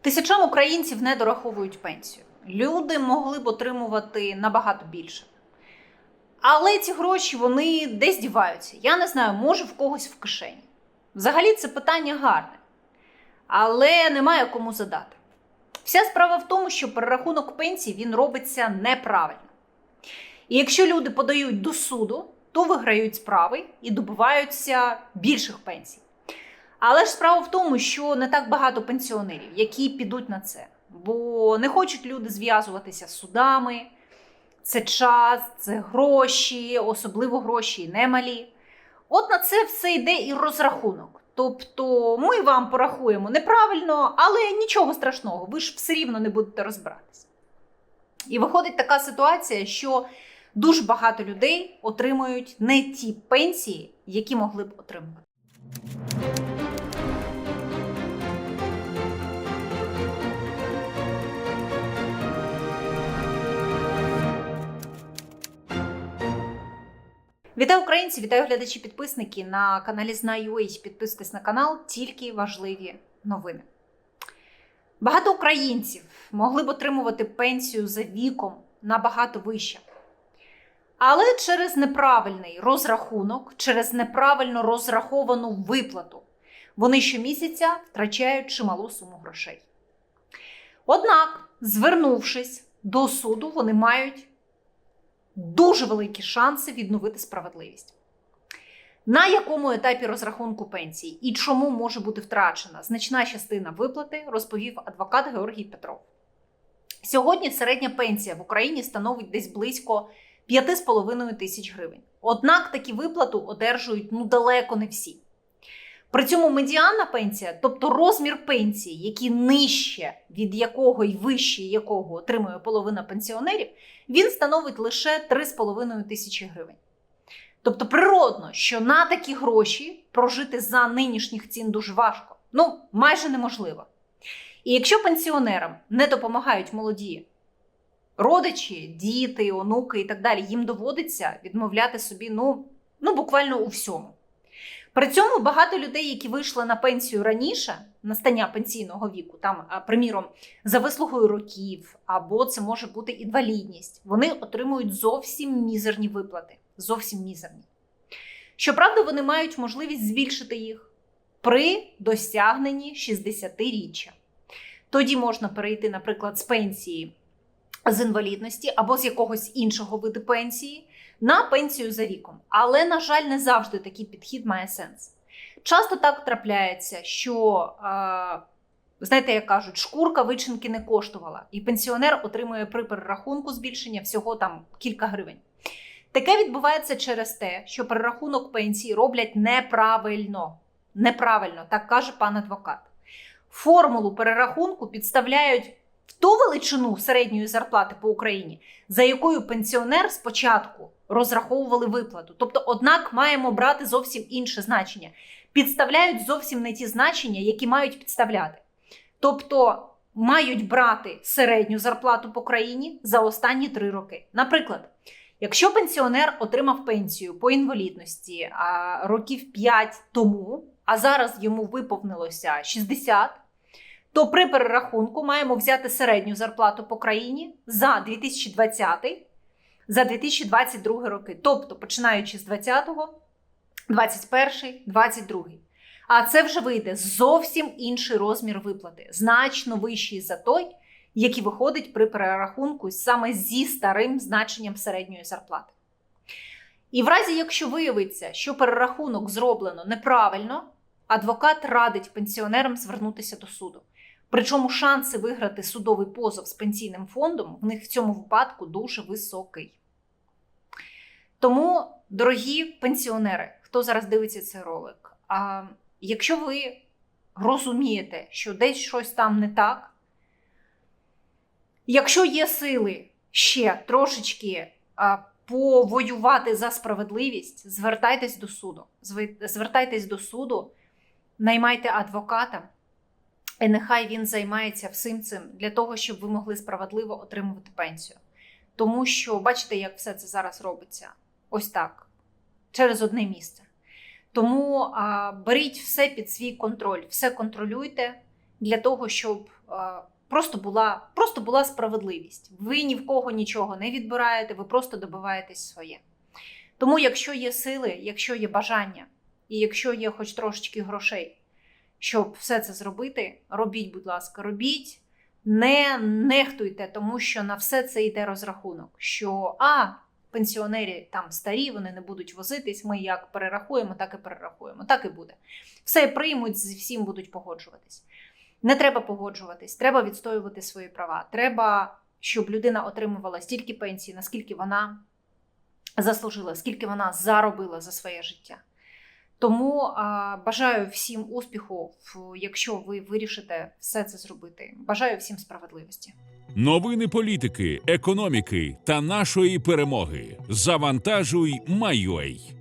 Тисячам українців не дораховують пенсію. Люди могли б отримувати набагато більше. Але ці гроші вони десь діваються. Я не знаю, може в когось в кишені. Взагалі це питання гарне, але немає кому задати. Вся справа в тому, що перерахунок пенсій він робиться неправильно. І якщо люди подають до суду, то виграють справи і добиваються більших пенсій. Але ж справа в тому, що не так багато пенсіонерів, які підуть на це, бо не хочуть люди зв'язуватися з судами. Це час, це гроші, особливо гроші немалі. От на це все йде і розрахунок. Тобто ми вам порахуємо неправильно, але нічого страшного, ви ж все рівно не будете розбиратися. І виходить така ситуація, що дуже багато людей отримують не ті пенсії, які могли б отримувати. Вітаю українці, вітаю глядачі підписники на каналі Знаю.ua. Підписуйтесь на канал, тільки важливі новини. Багато українців могли б отримувати пенсію за віком набагато вище. Але через неправильний розрахунок, через неправильно розраховану виплату, вони щомісяця втрачають чималу суму грошей. Однак, звернувшись до суду, вони мають дуже великі шанси відновити справедливість. На якому етапі розрахунку пенсії і чому може бути втрачена значна частина виплати, розповів адвокат Георгій Петров. Сьогодні середня пенсія в Україні становить десь близько 5,5 тисяч гривень. Однак такі виплату одержують ну далеко не всі. При цьому медіанна пенсія, тобто розмір пенсії, який нижче від якого і вище якого отримує половина пенсіонерів, він становить лише 3,5 тисячі гривень. Тобто, природно, що на такі гроші прожити за нинішніх цін дуже важко, ну майже неможливо. І якщо пенсіонерам не допомагають молоді родичі, діти, онуки і так далі, їм доводиться відмовляти собі ну, ну буквально у всьому. При цьому багато людей, які вийшли на пенсію раніше, настання пенсійного віку, там, приміром, за вислугою років, або це може бути інвалідність, вони отримують зовсім мізерні виплати. Зовсім мізерні. Щоправда, вони мають можливість збільшити їх при досягненні 60-річчя. Тоді можна перейти, наприклад, з пенсії з інвалідності або з якогось іншого виду пенсії на пенсію за віком. Але, на жаль, не завжди такий підхід має сенс. Часто так трапляється, що, е, знаєте, як кажуть, шкурка вичинки не коштувала, і пенсіонер отримує при перерахунку збільшення всього там кілька гривень. Таке відбувається через те, що перерахунок пенсії роблять неправильно. Неправильно, так каже пан адвокат. Формулу перерахунку підставляють в ту величину середньої зарплати по Україні, за якою пенсіонер спочатку розраховували виплату. Тобто, однак, маємо брати зовсім інше значення. Підставляють зовсім не ті значення, які мають підставляти. Тобто мають брати середню зарплату по країні за останні три роки. Наприклад, якщо пенсіонер отримав пенсію по інвалідності а, років 5 тому, а зараз йому виповнилося 60, то при перерахунку маємо взяти середню зарплату по країні за 2020 за 2022 роки. Тобто, починаючи з 20-го, 21, 22. А це вже вийде зовсім інший розмір виплати, значно вищий за той, який виходить при перерахунку саме зі старим значенням середньої зарплати. І в разі, якщо виявиться, що перерахунок зроблено неправильно, адвокат радить пенсіонерам звернутися до суду. Причому шанси виграти судовий позов з пенсійним фондом в них в цьому випадку дуже високий. Тому, дорогі пенсіонери, хто зараз дивиться цей ролик, а якщо ви розумієте, що десь щось там не так, якщо є сили ще трошечки повоювати за справедливість, звертайтесь до суду. Звертайтесь до суду, наймайте адвоката. І нехай він займається всім цим для того, щоб ви могли справедливо отримувати пенсію. Тому що бачите, як все це зараз робиться. Ось так, через одне місце. Тому а, беріть все під свій контроль, все контролюйте для того, щоб просто була, просто була справедливість. Ви ні в кого нічого не відбираєте, ви просто добиваєтесь своє. Тому, якщо є сили, якщо є бажання, і якщо є хоч трошечки грошей, щоб все це зробити, робіть, будь ласка, робіть. Не нехтуйте, тому що на все це йде розрахунок. Що а, пенсіонери там старі, вони не будуть возитись. Ми як перерахуємо, так і перерахуємо. Так і буде. Все приймуть, з всім будуть погоджуватись. Не треба погоджуватись, треба відстоювати свої права. Треба, щоб людина отримувала стільки пенсії, наскільки вона заслужила, скільки вона заробила за своє життя. Тому а, бажаю всім успіху, якщо ви вирішите все це зробити. Бажаю всім справедливості. Новини політики, економіки та нашої перемоги. Завантажуй, Майой.